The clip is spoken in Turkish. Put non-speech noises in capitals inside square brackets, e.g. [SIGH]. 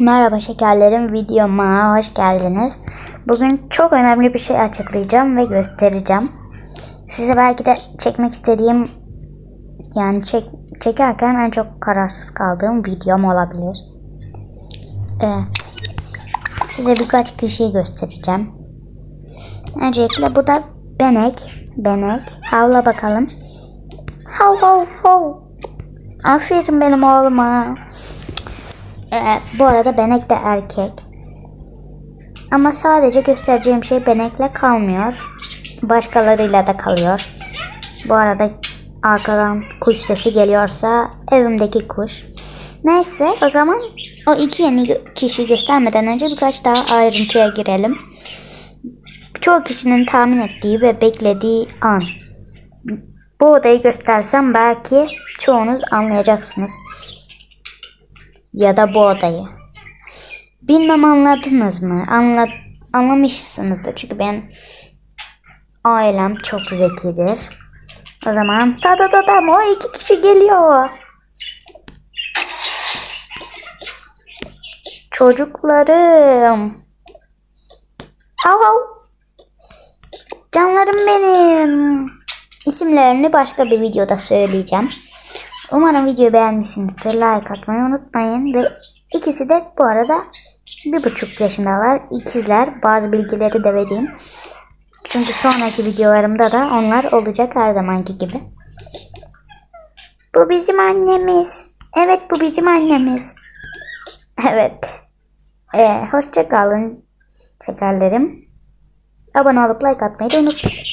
Merhaba şekerlerim videoma hoş geldiniz. Bugün çok önemli bir şey açıklayacağım ve göstereceğim. Size belki de çekmek istediğim yani çek, çekerken en çok kararsız kaldığım videom olabilir. Ee, size birkaç kişiyi göstereceğim. Öncelikle bu da Benek. Benek. Havla bakalım. Hav hav hav. Aferin benim oğluma. Ee, bu arada Benek de erkek. Ama sadece göstereceğim şey Benek'le kalmıyor. Başkalarıyla da kalıyor. Bu arada arkadan kuş sesi geliyorsa evimdeki kuş. Neyse o zaman o iki yeni kişi göstermeden önce birkaç daha ayrıntıya girelim. Çoğu kişinin tahmin ettiği ve beklediği an. Bu odayı göstersem belki çoğunuz anlayacaksınız ya da bu odayı. Bilmem anladınız mı? Anla, anlamışsınızdır. Çünkü benim ailem çok zekidir. O zaman ta ta ta tam o iki kişi geliyor. Çocuklarım. Hav hav. Canlarım benim. İsimlerini başka bir videoda söyleyeceğim. Umarım videoyu beğenmişsinizdir. Like atmayı unutmayın. Ve ikisi de bu arada bir buçuk yaşındalar. İkizler. Bazı bilgileri de vereyim. Çünkü sonraki videolarımda da onlar olacak her zamanki gibi. Bu bizim annemiz. Evet bu bizim annemiz. [LAUGHS] Evet. Ee, hoşça kalın şekerlerim. Abone olup like atmayı da unutmayın.